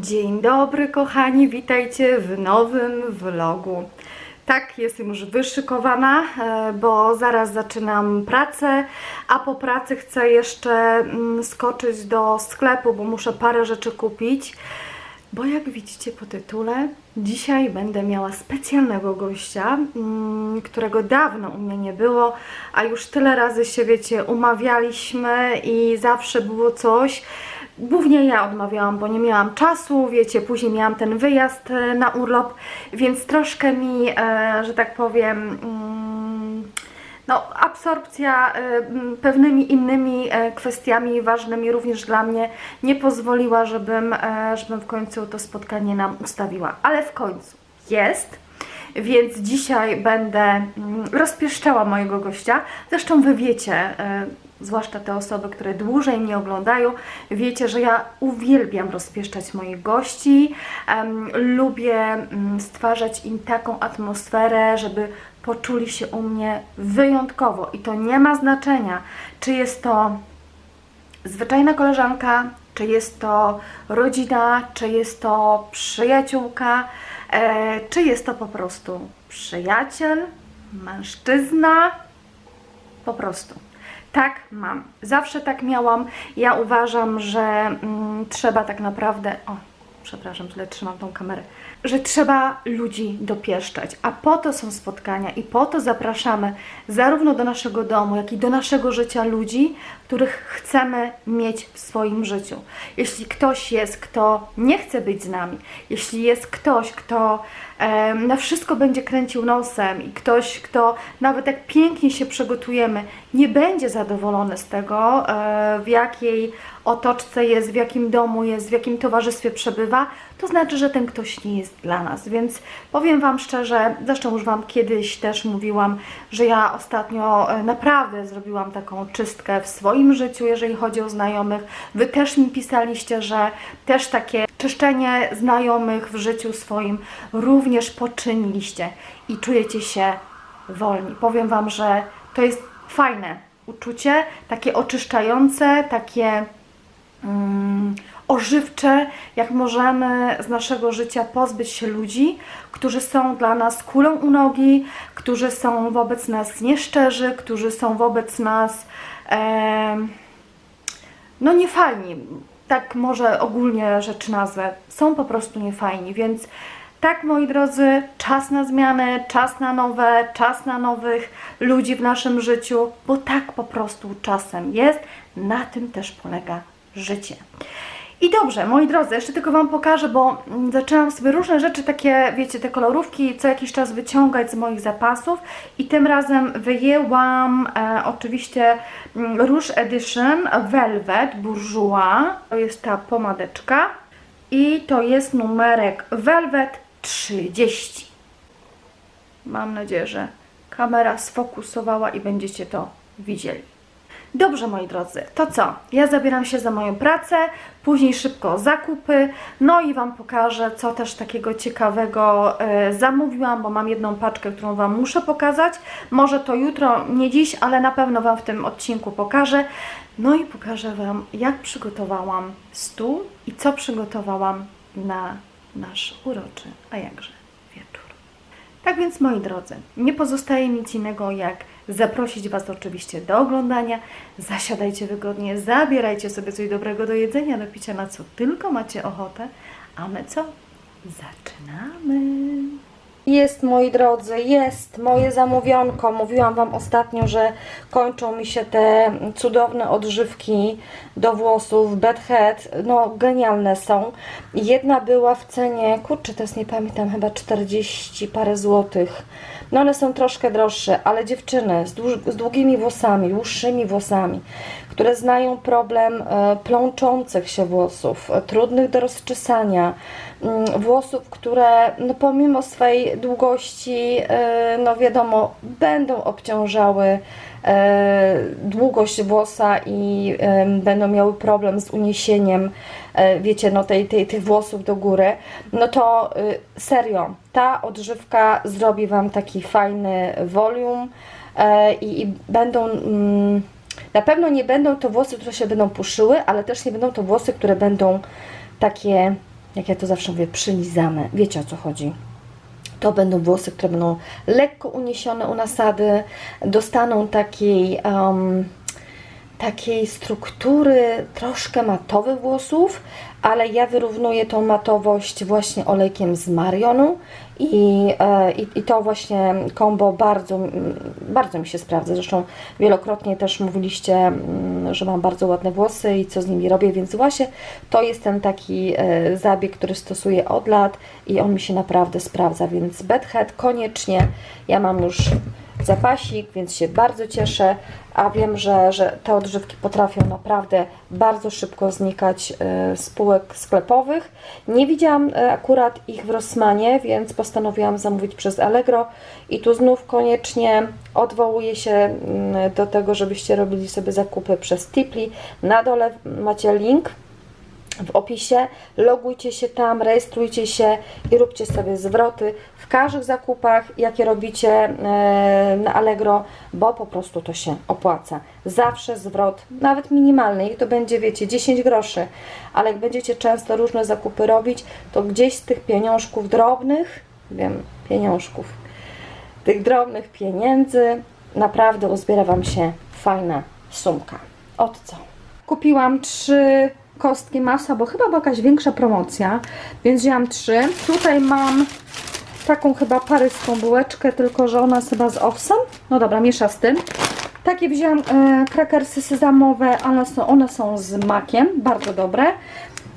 Dzień dobry, kochani, witajcie w nowym vlogu. Tak, jestem już wyszykowana, e, bo zaraz zaczynam pracę, a po pracy chcę jeszcze mm, skoczyć do sklepu, bo muszę parę rzeczy kupić. Bo jak widzicie po tytule, dzisiaj będę miała specjalnego gościa, mm, którego dawno u mnie nie było, a już tyle razy się, wiecie, umawialiśmy i zawsze było coś. Głównie ja odmawiałam, bo nie miałam czasu, wiecie, później miałam ten wyjazd e, na urlop, więc troszkę mi, e, że tak powiem, mm, no, absorpcja e, pewnymi innymi kwestiami ważnymi również dla mnie nie pozwoliła, żebym, żebym w końcu to spotkanie nam ustawiła. Ale w końcu jest. Więc dzisiaj będę mm, rozpieszczała mojego gościa. Zresztą wy wiecie, zwłaszcza te osoby, które dłużej mnie oglądają, wiecie, że ja uwielbiam rozpieszczać moich gości. Em, lubię mm, stwarzać im taką atmosferę, żeby poczuli się u mnie wyjątkowo. I to nie ma znaczenia, czy jest to zwyczajna koleżanka, czy jest to rodzina, czy jest to przyjaciółka, e, czy jest to po prostu przyjaciel, mężczyzna, po prostu. Tak mam. Zawsze tak miałam. Ja uważam, że mm, trzeba tak naprawdę. O, przepraszam, źle trzymam tą kamerę. Że trzeba ludzi dopieszczać, a po to są spotkania i po to zapraszamy zarówno do naszego domu, jak i do naszego życia ludzi, których chcemy mieć w swoim życiu. Jeśli ktoś jest, kto nie chce być z nami, jeśli jest ktoś, kto na wszystko będzie kręcił nosem i ktoś, kto nawet jak pięknie się przygotujemy, nie będzie zadowolony z tego, e, w jakiej otoczce jest, w jakim domu jest, w jakim towarzystwie przebywa, to znaczy, że ten ktoś nie jest dla nas. Więc powiem Wam szczerze, zresztą już Wam kiedyś też mówiłam, że ja ostatnio e, naprawdę zrobiłam taką czystkę w swoim życiu, jeżeli chodzi o znajomych. Wy też mi pisaliście, że też takie czyszczenie znajomych w życiu swoim również poczyniliście i czujecie się wolni. Powiem Wam, że to jest fajne uczucie, takie oczyszczające, takie mm, ożywcze, jak możemy z naszego życia pozbyć się ludzi, którzy są dla nas kulą u nogi, którzy są wobec nas nieszczerzy, którzy są wobec nas em, no niefajni. Tak może ogólnie rzecz nazwę. Są po prostu niefajni, więc tak, moi drodzy, czas na zmiany, czas na nowe, czas na nowych ludzi w naszym życiu, bo tak po prostu czasem jest. Na tym też polega życie. I dobrze, moi drodzy, jeszcze tylko Wam pokażę, bo zaczęłam sobie różne rzeczy, takie, wiecie, te kolorówki co jakiś czas wyciągać z moich zapasów i tym razem wyjęłam e, oczywiście mm, Rouge Edition Velvet Bourjois, to jest ta pomadeczka i to jest numerek Velvet 30. Mam nadzieję, że kamera sfokusowała i będziecie to widzieli. Dobrze, moi drodzy, to co? Ja zabieram się za moją pracę, później szybko zakupy, no i Wam pokażę, co też takiego ciekawego e, zamówiłam, bo mam jedną paczkę, którą Wam muszę pokazać. Może to jutro, nie dziś, ale na pewno Wam w tym odcinku pokażę. No i pokażę Wam, jak przygotowałam stół i co przygotowałam na nasz uroczy, a jakże. Tak więc, moi drodzy, nie pozostaje nic innego jak zaprosić Was oczywiście do oglądania. Zasiadajcie wygodnie, zabierajcie sobie coś dobrego do jedzenia, do picia, na co tylko macie ochotę. A my co? Zaczynamy! Jest, moi drodzy, jest moje zamówionko. Mówiłam Wam ostatnio, że kończą mi się te cudowne odżywki do włosów, Bad Head. No, genialne są. Jedna była w cenie, kurczę, teraz nie pamiętam, chyba 40 parę złotych. No, one są troszkę droższe, ale dziewczyny z, z długimi włosami, dłuższymi włosami, które znają problem e, plączących się włosów, e, trudnych do rozczesania, mm, włosów, które no, pomimo swej długości, e, no wiadomo, będą obciążały długość włosa i będą miały problem z uniesieniem, wiecie, no tej, tej, tych włosów do góry, no to serio, ta odżywka zrobi Wam taki fajny volume i, i będą... Mm, na pewno nie będą to włosy, które się będą puszyły, ale też nie będą to włosy, które będą takie jak ja to zawsze mówię, przylizane. Wiecie o co chodzi. To będą włosy, które będą lekko uniesione u nasady, dostaną takiej, em, takiej struktury troszkę matowych włosów, ale ja wyrównuję tą matowość właśnie olejkiem z Marionu i, e, i, i to właśnie kombo bardzo, bardzo mi się sprawdza. Zresztą wielokrotnie też mówiliście, mm, że mam bardzo ładne włosy i co z nimi robię, więc właśnie to jest ten taki e, zabieg, który stosuję od lat i on mi się naprawdę sprawdza, więc Bedhead koniecznie, ja mam już zapasik, więc się bardzo cieszę, a wiem, że, że te odżywki potrafią naprawdę bardzo szybko znikać e, z półek sklepowych. Nie widziałam e, akurat ich w Rossmanie, więc postanowiłam zamówić przez Allegro i tu znów koniecznie odwołuję się mm, do tego, żebyście robili sobie zakupy przez Tipli. Na dole macie link w opisie. Logujcie się tam, rejestrujcie się i róbcie sobie zwroty w każdych zakupach, jakie robicie e, na Allegro, bo po prostu to się opłaca. Zawsze zwrot, nawet minimalny, i to będzie, wiecie, 10 groszy, ale jak będziecie często różne zakupy robić, to gdzieś z tych pieniążków drobnych, wiem, pieniążków, tych drobnych pieniędzy naprawdę uzbiera Wam się fajna sumka. Od co? Kupiłam trzy kostki masła, bo chyba była jakaś większa promocja, więc wzięłam trzy. Tutaj mam taką chyba paryską bułeczkę, tylko że ona jest chyba z owsem. No dobra, miesza z tym. Takie wzięłam e, krakersy sezamowe, one są, one są z makiem, bardzo dobre.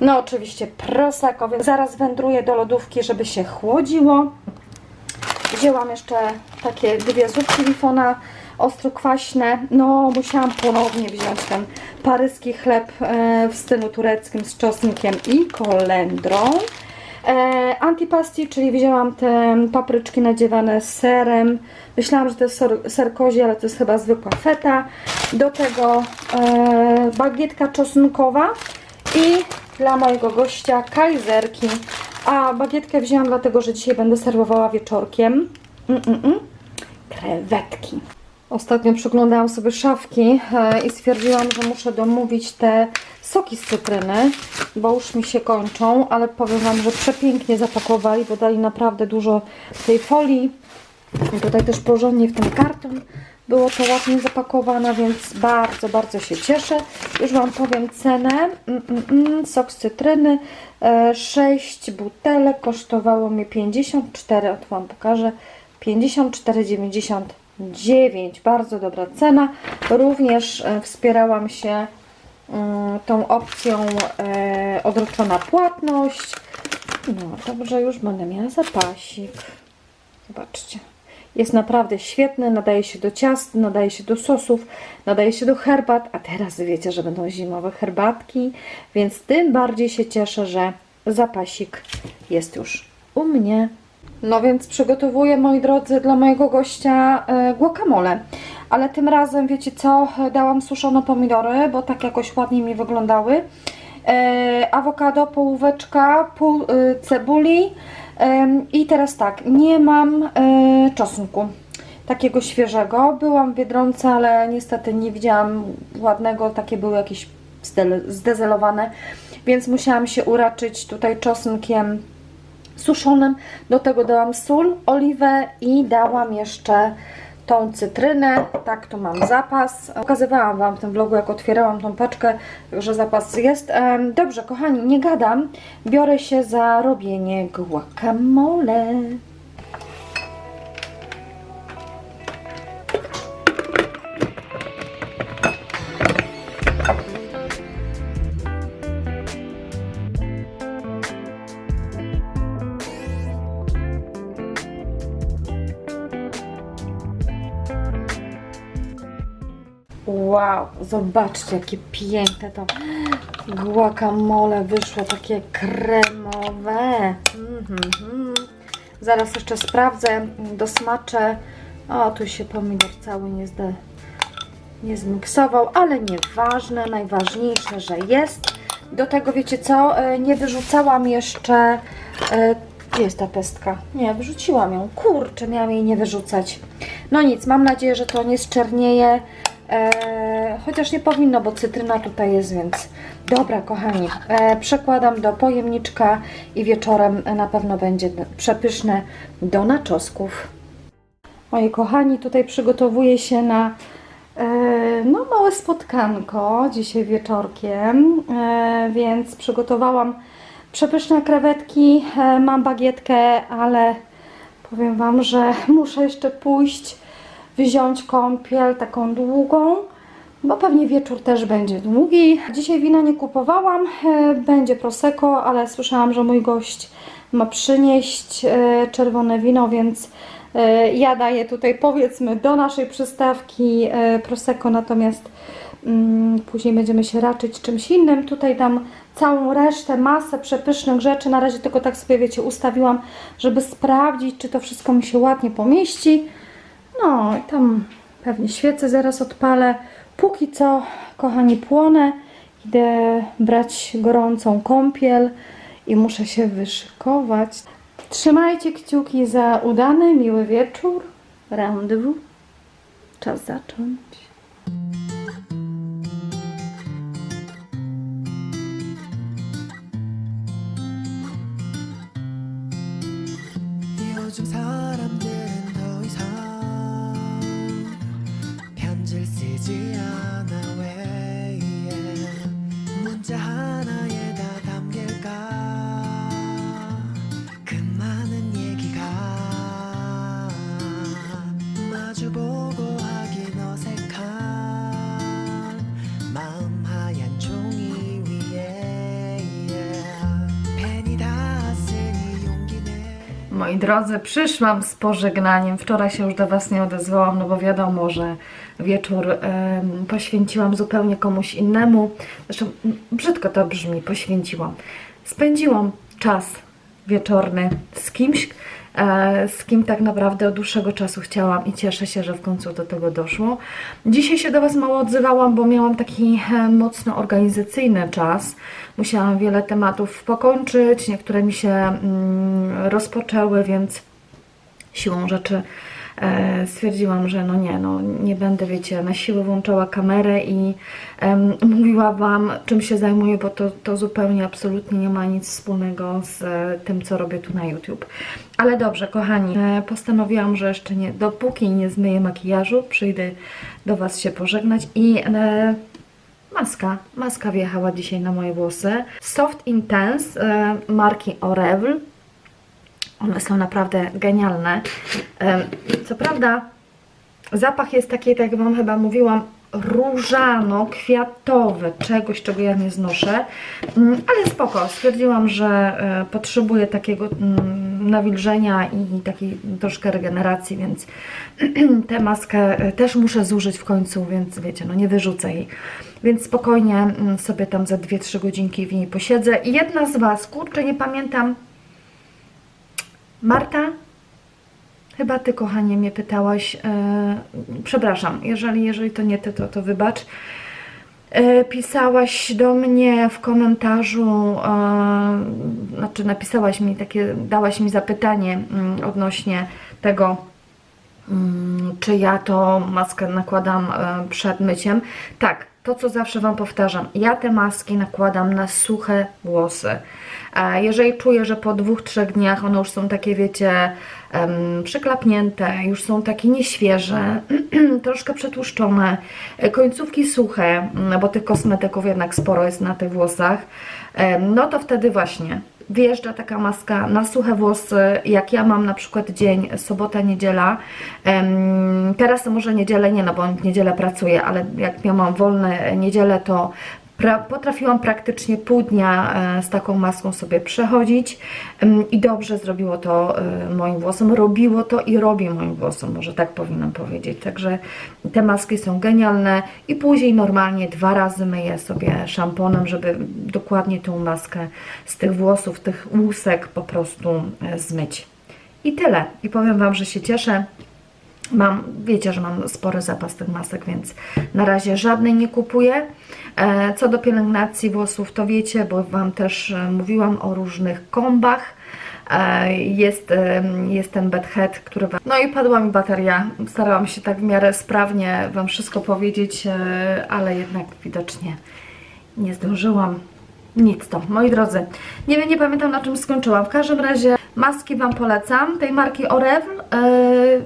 No oczywiście prosecco, więc zaraz wędruję do lodówki, żeby się chłodziło. Wzięłam jeszcze takie dwie zupki lifona ostro-kwaśne. No, musiałam ponownie wziąć ten paryski chleb e, w stylu tureckim z czosnkiem i kolendrą. E, antipasti, czyli wzięłam te papryczki nadziewane z serem. Myślałam, że to jest ser, ser kozi, ale to jest chyba zwykła feta. Do tego e, bagietka czosnkowa i dla mojego gościa kajzerki. A bagietkę wzięłam dlatego, że dzisiaj będę serwowała wieczorkiem. Mm, mm, mm. Krewetki. Ostatnio przeglądałam sobie szafki e, i stwierdziłam, że muszę domówić te soki z cytryny, bo już mi się kończą, ale powiem Wam, że przepięknie zapakowali, bo dali naprawdę dużo tej folii. I tutaj też porządnie w ten karton było to ładnie zapakowane, więc bardzo, bardzo się cieszę. Już Wam powiem cenę. Mm, mm, mm, sok z cytryny, e, 6 butelek, kosztowało mnie 54, oto Wam pokażę, 54,99. Bardzo dobra cena. Również e, wspierałam się mm, tą opcją e, odroczona płatność. No, dobrze, już będę miała zapasik. Zobaczcie. Jest naprawdę świetny, nadaje się do ciast, nadaje się do sosów, nadaje się do herbat, a teraz wiecie, że będą zimowe herbatki, więc tym bardziej się cieszę, że zapasik jest już u mnie. No więc przygotowuję, moi drodzy, dla mojego gościa e, guacamole. Ale tym razem, wiecie co, dałam suszone pomidory, bo tak jakoś ładnie mi wyglądały. E, awokado, połóweczka, pół e, cebuli. Em, I teraz tak, nie mam e, czosnku takiego świeżego. Byłam w Biedronce, ale niestety nie widziałam ładnego, takie były jakieś zdezelowane, więc musiałam się uraczyć tutaj czosnkiem suszonym. Do tego dałam sól, oliwę i dałam jeszcze tą cytrynę. Tak, tu mam zapas. Pokazywałam Wam w tym vlogu, jak otwierałam tą paczkę, że zapas jest. Dobrze, kochani, nie gadam. Biorę się za robienie guacamole. Wow, zobaczcie jakie piękne to guacamole wyszło, takie kremowe. Mhm. Zaraz jeszcze sprawdzę, dosmaczę. O, tu się pomidor cały nie, zde, nie zmiksował, ale nieważne, najważniejsze, że jest. Do tego wiecie co, E, nie wyrzucałam jeszcze, e, gdzie jest ta pestka? Nie, wyrzuciłam ją, kurczę, miałam jej nie wyrzucać. No nic, mam nadzieję, że to nie zczernieje. E, chociaż nie powinno, bo cytryna tutaj jest, więc dobra, kochani. E, przekładam do pojemniczka i wieczorem na pewno będzie przepyszne do naczosków. Moi kochani, tutaj przygotowuję się na e, no, małe spotkanko dzisiaj wieczorkiem, e, więc przygotowałam przepyszne krewetki. E, mam bagietkę, ale powiem Wam, że muszę jeszcze pójść, wziąć kąpiel taką długą, bo pewnie wieczór też będzie długi. Dzisiaj wina nie kupowałam, e, będzie prosecco, ale słyszałam, że mój gość ma przynieść e, czerwone wino, więc e, ja daję tutaj powiedzmy do naszej przystawki prosecco, natomiast mm, później będziemy się raczyć czymś innym. Tutaj dam całą resztę, masę przepysznych rzeczy. Na razie tylko tak sobie, wiecie, ustawiłam, żeby sprawdzić, czy to wszystko mi się ładnie pomieści. No i tam pewnie świecę zaraz odpalę. Póki co, kochani, płonę. Idę brać gorącą kąpiel i muszę się wyszykować. Trzymajcie kciuki za udany, miły wieczór. Rendezvous. Czas zacząć. Moi drodzy, przyszłam z pożegnaniem. Wczoraj się już do Was nie odezwałam, no bo wiadomo, że wieczór poświęciłam zupełnie komuś innemu. Zresztą brzydko to brzmi, poświęciłam. Spędziłam czas wieczorny z kimś, z kim tak naprawdę od dłuższego czasu chciałam i cieszę się, że w końcu do tego doszło. Dzisiaj się do Was mało odzywałam, bo miałam taki e, mocno organizacyjny czas. Musiałam wiele tematów pokończyć, niektóre mi się mm, rozpoczęły, więc siłą rzeczy e, stwierdziłam, że no nie, no nie będę, wiecie, na siłę włączała kamerę i em, mówiła Wam, czym się zajmuję, bo to, to zupełnie, absolutnie nie ma nic wspólnego z e, tym, co robię tu na YouTube. Ale dobrze, kochani, e, postanowiłam, że jeszcze nie, dopóki nie zmyję makijażu, przyjdę do Was się pożegnać i e, Maska, maska wjechała dzisiaj na moje włosy. Soft Intense e, marki Oreville. One są naprawdę genialne. Co prawda zapach jest taki, tak jak Wam chyba mówiłam, różano-kwiatowy, czegoś, czego ja nie znoszę. Mm, Ale spoko, stwierdziłam, że e, potrzebuję takiego mm, nawilżenia i takiej troszkę regeneracji, więc tę maskę e, też muszę zużyć w końcu, więc wiecie, no nie wyrzucę jej. Więc spokojnie mm, sobie tam za 2-3 godzinki w niej posiedzę. Jedna z Was, kurczę, nie pamiętam, Marta? Chyba Ty, kochanie, mnie pytałaś. E, przepraszam, jeżeli, jeżeli to nie Ty, to, to wybacz. E, pisałaś do mnie w komentarzu, e, znaczy napisałaś mi takie, dałaś mi zapytanie mm, odnośnie tego, mm, czy ja to maskę nakładam przed myciem. Tak, to co zawsze Wam powtarzam, ja te maski nakładam na suche włosy. E, Jeżeli czuję, że po dwóch, trzech dniach one już są takie, wiecie, przyklapnięte, już są takie nieświeże, troszkę przetłuszczone, e, końcówki suche, mm, bo tych kosmetyków jednak sporo jest na tych włosach, no to wtedy właśnie wjeżdża taka maska na suche włosy, jak ja mam na przykład dzień sobota, niedziela. Teraz może niedzielę nie, no bo w niedzielę pracuję, ale jak miałam wolne niedzielę, to pra potrafiłam praktycznie pół dnia e, z taką maską sobie przechodzić i dobrze zrobiło to e, moim włosom, robiło to i robi moim włosom, może tak powinnam powiedzieć. Także te maski są genialne i później normalnie dwa razy myję sobie szamponem, żeby dokładnie tą maskę z tych włosów, tych łusek po prostu e, zmyć. I tyle. I powiem Wam, że się cieszę. Mam, wiecie, że mam spory zapas tych masek, więc na razie żadnej nie kupuję. E, Co do pielęgnacji włosów, to wiecie, bo Wam też e, mówiłam o różnych kombach. e, jest, jest ten bedhead, który wam... No i padła mi bateria. Starałam się tak w miarę sprawnie Wam wszystko powiedzieć, ale jednak widocznie nie zdążyłam. Nic to, moi drodzy. Nie wiem, nie pamiętam na czym skończyłam. W każdym razie maski Wam polecam. Tej marki Orevn. Yy,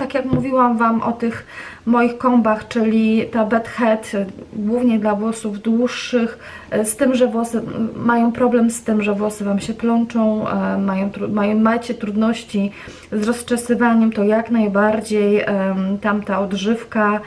tak jak mówiłam Wam o tych moich kombach, czyli ta Bed Head, głównie dla włosów dłuższych, y, z tym, że włosy mają problem z tym, że włosy Wam się plączą, y, mają, mają, macie trudności z rozczesywaniem, to jak najbardziej tamta odżywka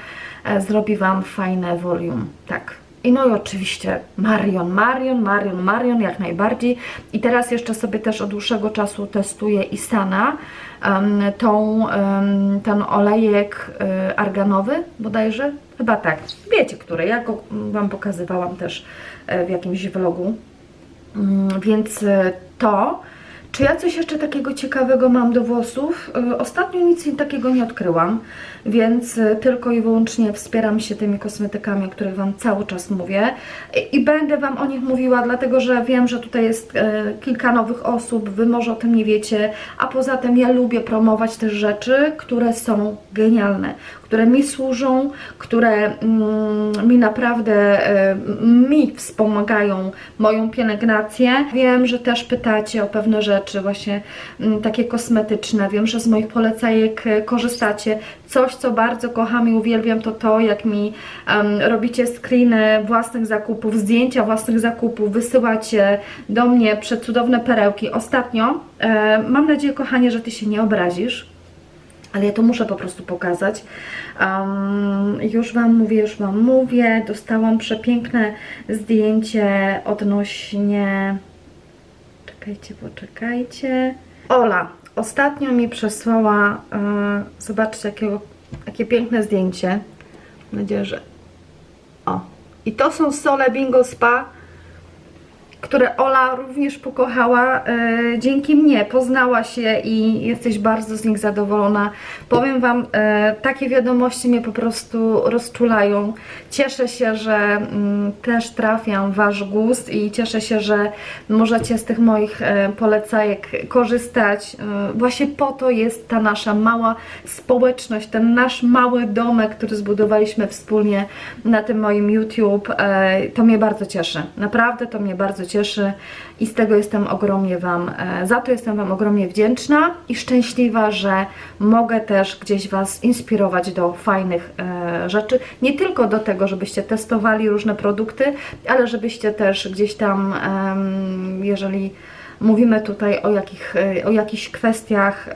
e, zrobi Wam fajne volume. Tak. I no i oczywiście Marion, Marion, Marion, Marion jak najbardziej. I teraz jeszcze sobie też od dłuższego czasu testuję Isana, um, tą, em, ten olejek y, arganowy bodajże, chyba tak, wiecie który, ja go mm, Wam pokazywałam też e, w jakimś vlogu. Mm, Więc e, to. Czy ja coś jeszcze takiego ciekawego mam do włosów? E, Ostatnio nic takiego nie odkryłam, więc e, tylko i wyłącznie wspieram się tymi kosmetykami, o których Wam cały czas mówię I- i będę Wam o nich mówiła, dlatego że wiem, że tutaj jest e, kilka nowych osób, Wy może o tym nie wiecie, a poza tym ja lubię promować też rzeczy, które są genialne, które mi służą, które mm, mi naprawdę e, mi wspomagają moją pielęgnację. Wiem, że też pytacie o pewne rzeczy, właśnie mm, takie kosmetyczne. Wiem, że z moich polecajek korzystacie. Coś, co bardzo kocham i uwielbiam, to to, jak mi em, robicie screeny własnych zakupów, zdjęcia własnych zakupów, wysyłacie do mnie przecudowne perełki. Ostatnio, e, mam nadzieję, kochanie, że Ty się nie obrazisz, ale ja to muszę po prostu pokazać. Um, już Wam mówię, już Wam mówię. Dostałam przepiękne zdjęcie odnośnie. Czekajcie, poczekajcie. Ola ostatnio mi przesłała. e, zobaczcie, jakiego, jakie piękne zdjęcie. Mam nadzieję, że. O. I to są sole Bingo Spa które Ola również pokochała e, dzięki mnie, poznała się i jesteś bardzo z nich zadowolona. Powiem Wam, e, takie wiadomości mnie po prostu rozczulają. Cieszę się, że mm, też trafiam Wasz gust i cieszę się, że możecie z tych moich e, polecajek korzystać. E, właśnie po to jest ta nasza mała społeczność, ten nasz mały domek, który zbudowaliśmy wspólnie na tym moim YouTube. E, To mnie bardzo cieszy. Naprawdę to mnie bardzo cieszy i z tego jestem ogromnie Wam, e, za to jestem Wam ogromnie wdzięczna i szczęśliwa, że mogę też gdzieś Was inspirować do fajnych e, rzeczy. Nie tylko do tego, żebyście testowali różne produkty, ale żebyście też gdzieś tam, jeżeli mówimy tutaj o, jakich, e, o jakichś kwestiach,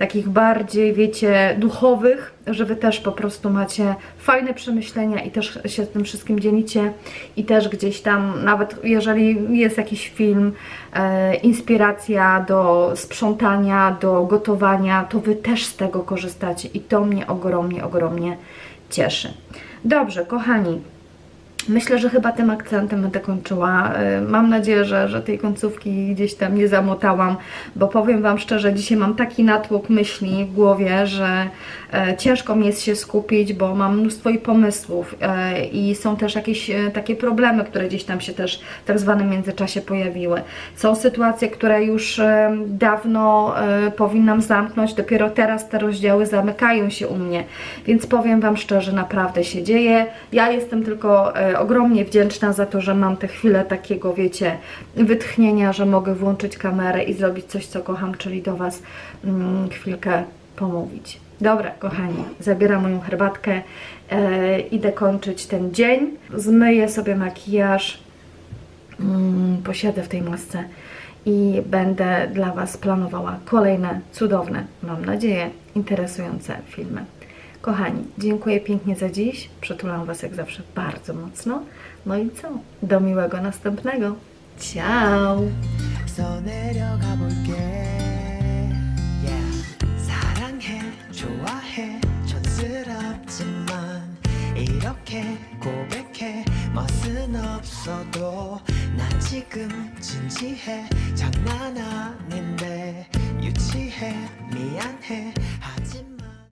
takich bardziej, wiecie, duchowych, że Wy też po prostu macie fajne przemyślenia i też się tym wszystkim dzielicie i też gdzieś tam, nawet jeżeli jest jakiś film, e, inspiracja do sprzątania, do gotowania, to Wy też z tego korzystacie i to mnie ogromnie, ogromnie cieszy. Dobrze, kochani, Myślę, że chyba tym akcentem będę kończyła. Y, Mam nadzieję, że, że tej końcówki gdzieś tam nie zamotałam, bo powiem Wam szczerze, dzisiaj mam taki natłok myśli w głowie, że e, ciężko mi jest się skupić, bo mam mnóstwo i pomysłów e, i są też jakieś e, takie problemy, które gdzieś tam się też w tak zwanym międzyczasie pojawiły. Są sytuacje, które już dawno powinnam zamknąć, dopiero teraz te rozdziały zamykają się u mnie, więc powiem Wam szczerze, naprawdę się dzieje. Ja jestem tylko ogromnie wdzięczna za to, że mam te chwile takiego, wiecie, wytchnienia, że mogę włączyć kamerę i zrobić coś, co kocham, czyli do Was mm, chwilkę pomówić. Dobra, kochani, zabieram moją herbatkę, e, idę kończyć ten dzień, zmyję sobie makijaż, mm, posiadę w tej masce i będę dla Was planowała kolejne cudowne, mam nadzieję, interesujące filmy. Kochani, dziękuję pięknie za dziś. Przytulam Was jak zawsze bardzo mocno. No i co? Do miłego następnego. Ciao! 써내려가 볼게 yeah. 사랑해 좋아해 촌스럽지만 이렇게 고백해 멋은 없어도 나 지금 진지해 장난 아닌데 유치해 미안해 하지만